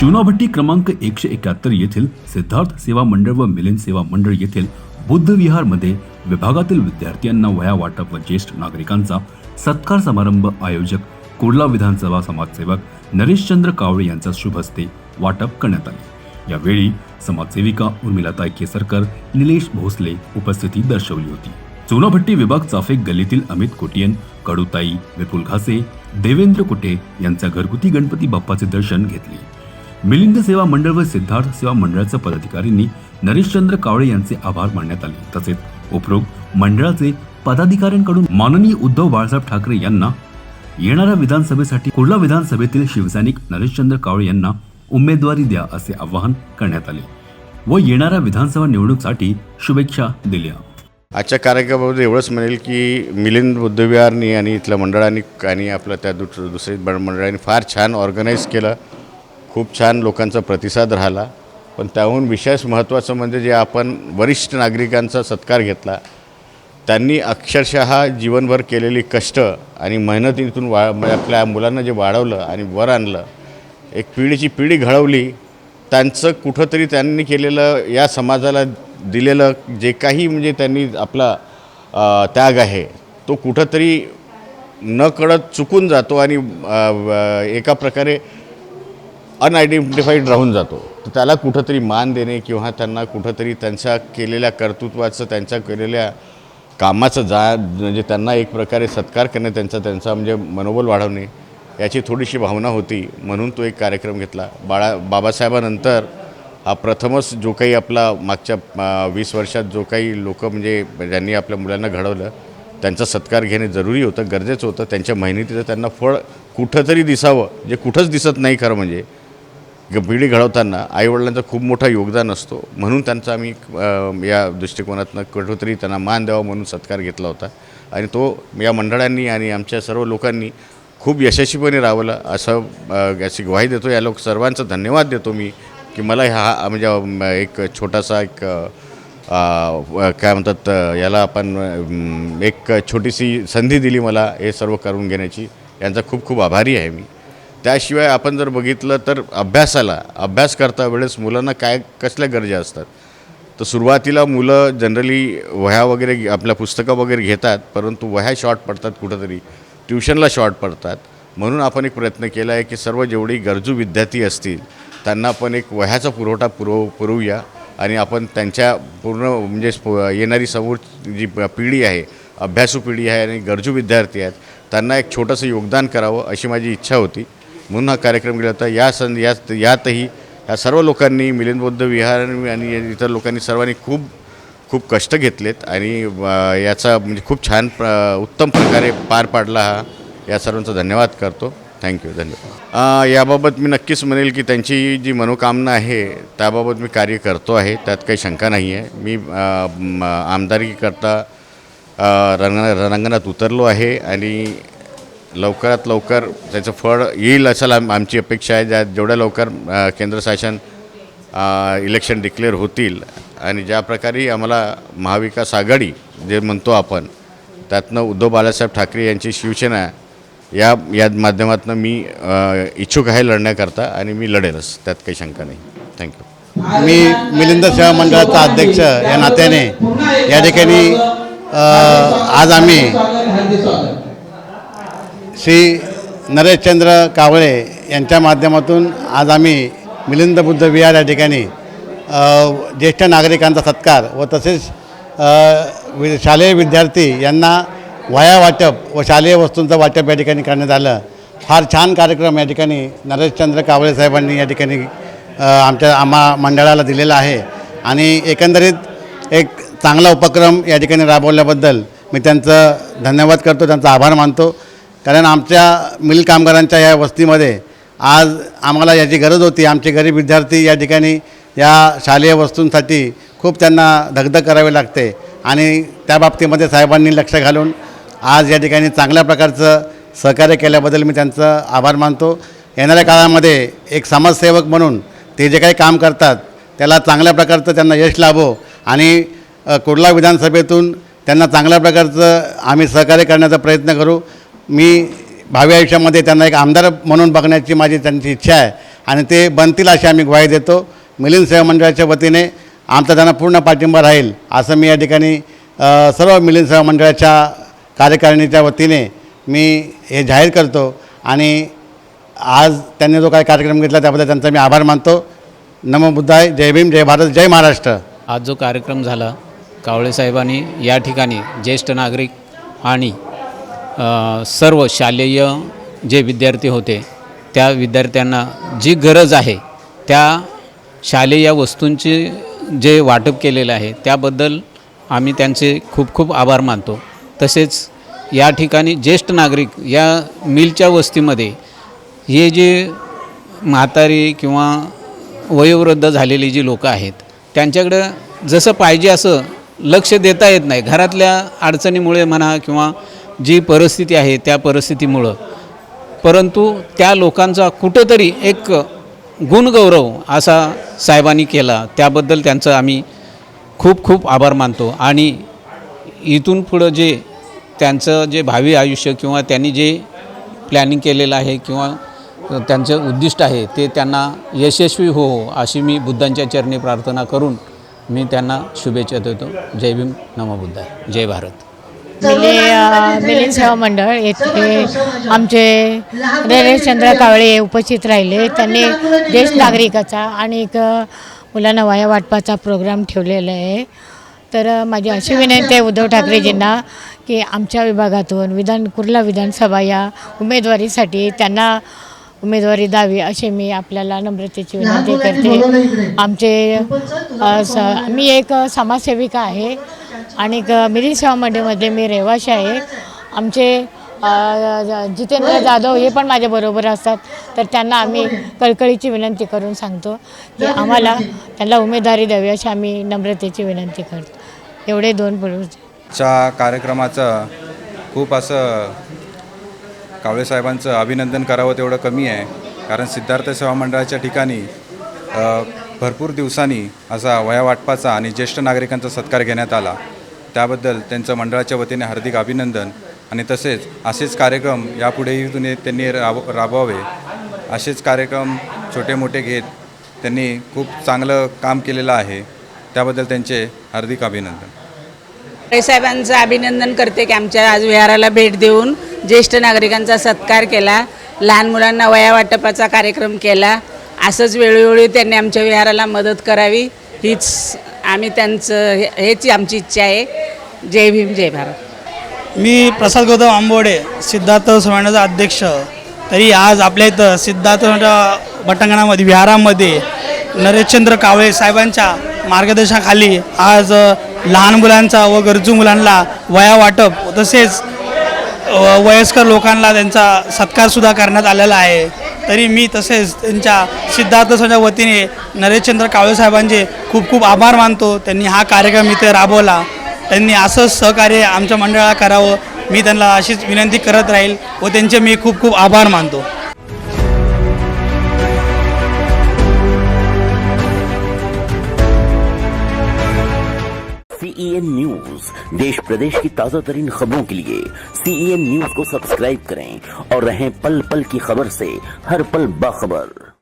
चुनाभट्टी क्रमांक एकशे एकाहत्तर येथील सिद्धार्थ सेवा मंडळ व मिलिंद सेवा मंडळ येथील बुद्ध विहारमध्ये विभागातील विद्यार्थ्यांना वया वाटप व ज्येष्ठ नागरिकांचा सत्कार समारंभ आयोजक कुर्ला विधानसभा समाजसेवक नरेशचंद्र कावळे यांच्या शुभ हस्ते वाटप करण्यात आले. यावेळी समाजसेविका उर्मिलाताई केसरकर निलेश भोसले उपस्थिती दर्शवली होती. चुनाभट्टी विभाग चाफेक गल्लीतील अमित कोटियन कडुताई विपुल घासे देवेंद्र कुटे यांच्या घरगुती गणपती बाप्पाचे दर्शन घेतले. मिलिंद सेवा मंडळ व सिद्धार्थ सेवा मंडळाच्या पदाधिकाऱ्यांनी नरेशचंद्र कावळे यांचे आभार मानण्यात आले. तसेच उपरोक्त मंडळाचे पदाधिकाऱ्यांकडून माननीय उद्धव बाळासाहेब ठाकरे यांना येणाऱ्या विधानसभेसाठी कुर्ला विधानसभेतील शिवसैनिक नरेशचंद्र कावळे यांना उमेदवारी द्या असे आवाहन करण्यात आले व येणाऱ्या विधानसभा निवडणुकीसाठी शुभेच्छा दिल्या. आजच्या कार्यक्रमामध्ये एवढंच म्हणेल की मिलिंद बुद्धविहारनी आणि इथल्या मंडळांनी आणि आपलं त्या दुस दुसऱ्या मंडळांनी फार छान ऑर्गनाईज केलं. खूप छान लोकांचा प्रतिसाद राहिला. पण त्याहून विशेष महत्त्वाचं म्हणजे जे आपण वरिष्ठ नागरिकांचा सत्कार घेतला त्यांनी अक्षरशः जीवनभर केलेली कष्ट आणि मेहनतीतून वा म्हणजे आपल्या मुलांना जे वाढवलं आणि वर आणलं एक पिढीची पिढी घडवली त्यांचं कुठंतरी त्यांनी केलेलं या समाजाला दिलेलं जे काही म्हणजे त्यांनी आपला त्याग आहे तो कुठंतरी न कळत चुकून जातो आणि एका प्रकारे अनआयडेंटिफाईड राहून जातो. तर त्याला कुठंतरी मान देणे किंवा त्यांना कुठंतरी त्यांच्या केलेल्या कर्तृत्वाचं त्यांच्या केलेल्या कामाचं जा म्हणजे त्यांना एक प्रकारे सत्कार करणे त्यांचा त्यांचा म्हणजे मनोबल वाढवणे याची थोडीशी भावना होती. म्हणून तो एक कार्यक्रम घेतला. बाळा बाबासाहेबानंतर हा प्रथमच जो काही आपला मागच्या वीस वर्षात जो काही लोक म्हणजे ज्यांनी आपल्या मुलांना घडवलं त्यांचा सत्कार घेणे जरुरी होतं गरजेचं होतं. त्यांच्या मेहनतीचं त्यांना फळ कुठंतरी दिसावं जे कुठंच दिसत नाही खरं म्हणजे. पिढी घडवताना आईवडिलांचं खूप मोठा योगदान असतो. म्हणून त्यांचा आम्ही या दृष्टिकोनातनं कुठंतरी त्यांना मान द्यावा म्हणून सत्कार घेतला होता. आणि तो या मंडळांनी आणि आमच्या सर्व लोकांनी खूप यशस्वीपणे राबवला. असं याची ग्वाही देतो. या लोक सर्वांचा धन्यवाद देतो मी की मला हा म्हणजे एक छोटासा एक काय म्हणतात याला आपण एक छोटीशी संधी दिली मला हे सर्व करून घेण्याची. यांचा खूप खूप आभारी आहे मी. त्याशिवाय आपण जर बघितलं तर अभ्यासाला अभ्यास करता वेळेस मुलांना काय कसल्या गरजा असतात? तर सुरुवातीला मुलं जनरली वह्या वगैरे आपल्या पुस्तकं वगैरे घेतात परंतु वह्या शॉर्ट पडतात कुठंतरी. ट्युशनला शॉर्ट पडतात. म्हणून आपण एक प्रयत्न केला आहे की सर्व जेवढी गरजू विद्यार्थी असतील त्यांना आपण एक वह्याचा पुरवठा पुरव पुरवूया. आणि आपण त्यांच्या पूर्ण म्हणजे येणारी समोर जी पिढी आहे अभ्यासू पिढी आहे आणि गरजू विद्यार्थी आहेत त्यांना एक छोटंसं योगदान करावं अशी माझी इच्छा होती. म्हणून हा कार्यक्रम केला होता. या सं यात यातही या सर्व लोकांनी मिलिंद बौद्ध विहार आणि इतर लोकांनी सर्वांनी खूप खूप कष्ट घेतलेत आणि याचा म्हणजे खूप छान प्र उत्तम प्रकारे पार पाडला हा. या सर्वांचा धन्यवाद करतो. थँक्यू धन्यवाद. याबाबत मी नक्कीच म्हणेल की त्यांची जी मनोकामना आहे त्याबाबत मी कार्य करतो आहे. त्यात काही शंका नाही आहे. मी आमदारीकरता आमदारकीकरता रंग रणांगणात उतरलो आहे आणि लवकरात लवकर त्याचं फळ येईल असं आम आमची अपेक्षा आहे. ज्या जेवढ्या लवकर केंद्र शासन इलेक्शन डिक्लेअर होतील आणि ज्या प्रकारे आम्हाला महाविकास आघाडी जे म्हणतो आपण त्यातनं उद्धव बाळासाहेब ठाकरे यांची शिवसेना या या माध्यमातून मी इच्छुक आहे लढण्याकरता आणि मी लढेलच. त्यात काही शंका नाही. थँक्यू मी मिलिंद सेवा मंडळाचा अध्यक्ष या नात्याने या ठिकाणी आज आम्ही श्री नरेशचंद्र कावळे यांच्या माध्यमातून आज आम्ही मिलिंद बुद्ध विहार या ठिकाणी ज्येष्ठ नागरिकांचा सत्कार व तसेच वि शालेय विद्यार्थी यांना वया वाटप व शालेय वस्तूंचं वाटप या ठिकाणी करण्यात आलं. फार छान कार्यक्रम या ठिकाणी नरेशचंद्र कावळे साहेबांनी या ठिकाणी आमच्या आम्हा मंडळाला दिलेला आहे. आणि एकंदरीत एक चांगला उपक्रम या ठिकाणी राबवल्याबद्दल मी त्यांचं धन्यवाद करतो त्यांचा आभार मानतो. कारण आमच्या मिल कामगारांच्या या वस्तीमध्ये आज आम्हाला याची गरज होती. आमचे गरीब विद्यार्थी या ठिकाणी या शालेय वस्तूंसाठी खूप त्यांना धगधग करावे लागते. आणि त्या बाबतीमध्ये साहेबांनी लक्ष घालून आज या ठिकाणी चांगल्या प्रकारचं सहकार्य केल्याबद्दल मी त्यांचं आभार मानतो. येणाऱ्या काळामध्ये एक समाजसेवक म्हणून ते जे काही काम करतात त्याला चांगल्या प्रकारचं त्यांना यश लाभो आणि कुर्ला विधानसभेतून त्यांना चांगल्या प्रकारचं आम्ही सहकार्य करण्याचा प्रयत्न करू. मी भावी आयुष्यामध्ये त्यांना एक आमदार म्हणून बघण्याची माझी त्यांची इच्छा आहे. आणि ते बनतील अशी आम्ही ग्वाही देतो. मिलिंद सेवा मंडळाच्या वतीने आमचा त्यांना पूर्ण पाठिंबा राहील असं मी या ठिकाणी सर्व मिलिंद सेवा मंडळाच्या कार्यकारिणीच्या वतीने मी हे जाहीर करतो. आणि आज त्यांनी जो काही कार्यक्रम घेतला त्याबद्दल त्यांचा मी आभार मानतो. नमो बुद्धाय जय भीम जय भारत जय महाराष्ट्र. आज जो कार्यक्रम झाला कावळे साहेबांनी या ठिकाणी ज्येष्ठ नागरिक आणि सर्व शालेय जे विद्यार्थी होते त्या विद्यार्थ्यांना जी गरज आहे त्या शालेय वस्तूंचे जे वाटप केलेलं आहे त्याबद्दल आम्ही त्यांचे खूप खूप आभार मानतो. तसेच या ठिकाणी ज्येष्ठ नागरिक या मिलच्या वस्तीमध्ये हे जे म्हातारी किंवा वयोवृद्ध झालेली जी लोकं आहेत त्यांच्याकडं जसं पाहिजे असं लक्ष देता येत नाही. घरातल्या अडचणीमुळे म्हणा किंवा जी परिस्थिती आहे त्या परिस्थितीमुळं. परंतु त्या लोकांचा कुठंतरी एक गुणगौरव असा साहेबांनी केला त्याबद्दल त्यांचं आम्ही खूप खूप आभार मानतो. आणि इथून पुढं जे त्यांचं जे भावी आयुष्य किंवा त्यांनी जे प्लॅनिंग केलेलं आहे किंवा त्यांचं उद्दिष्ट आहे ते त्यांना यशस्वी हो अशी मी बुद्धांच्या चरणी प्रार्थना करून मी त्यांना शुभेच्छा देतो. जय भीम. नमो बुद्धाय. जय भारत. मिले मिलिंद सेवा मंडळ येथे आमचे नरेशचंद्र कावळे उपस्थित राहिले. त्यांनी ज्येष्ठ नागरिकाचा आणि एक मुलांना वाया वाटपाचा प्रोग्राम ठेवलेला आहे. तर माझी अशी विनंती आहे उद्धव ठाकरेजींना की आमच्या विभागातून विधान कुर्ला विधानसभा या उमेदवारीसाठी त्यांना उमेदवारी द्यावी अशी मी आपल्याला नम्रतेची विनंती करते. आमचे मी एक समाजसेविका आहे. आणि ग- मिलिंद सेवा मी रहिवाशी आहे. आमचे जितेंद्र जाधव हे पण माझ्याबरोबर असतात. तर त्यांना आम्ही कळकळीची विनंती करून सांगतो की आम्हाला त्यांना उमेदवारी द्यावी अशी आम्ही नम्रतेची विनंती करतो. एवढे दोन पुरुष. च्या कार्यक्रमाचं खूप असं कावळेसाहेबांचं अभिनंदन करावं तेवढं कमी आहे. कारण सिद्धार्थ सेवा मंडळाच्या ठिकाणी भरपूर दिवसांनी असा वया वाटपाचा आणि ज्येष्ठ नागरिकांचा सत्कार घेण्यात आला. त्याबद्दल त्यांचं मंडळाच्या वतीने हार्दिक अभिनंदन आणि तसेच असेच कार्यक्रम यापुढेही तुम्ही त्यांनी राब राबवावे. असेच कार्यक्रम छोटे मोठे घेत त्यांनी खूप चांगलं काम केलेलं आहे. त्याबद्दल त्यांचे हार्दिक अभिनंदन. साहेबांचं अभिनंदन करते की आमच्या आज विहाराला भेट देऊन ज्येष्ठ नागरिकांचा सत्कार केला लहान मुलांना वया वाटपाचा कार्यक्रम केला. असंच वेळोवेळी त्यांनी आमच्या विहाराला मदत करावी. हीच आम्ही त्यांचं हे- हेच आमची इच्छा आहे. जय भीम जय भारत. मी प्रसाद गौतम आंबोडे सिद्धार्थ समाजाचा अध्यक्ष. तरी आज आपल्या इथं सिद्धार्थ पटांगणामध्ये विहारामध्ये नरेशचंद्र कावळे साहेबांच्या मार्गदर्शनाखाली आज लहान मुलांचा व गरजू मुलांना वया वाटप तसेच वयस्कर लोकांना त्यांचा सत्कारसुद्धा करण्यात आलेला आहे. तरी मी तसेच त्यांच्या सिद्धार्थ समाजाच्या वतीने नरेशचंद्र कावळे साहेबांचे खूप खूप आभार मानतो. त्यांनी हा कार्यक्रम इथे राबवला. त्यांनी असं सहकार्य आमच्या मंडळाला करावं. मी त्यांना अशीच विनंती करत राहील व त्यांचे मी खूप खूप आभार मानतो. सीईएन न्यूज देश प्रदेश की ताजा तरीन खबरों के लिए सीईएन न्यूज को सब्सक्राइब करें और रहें पल पल की खबर से हर पल बाखबर।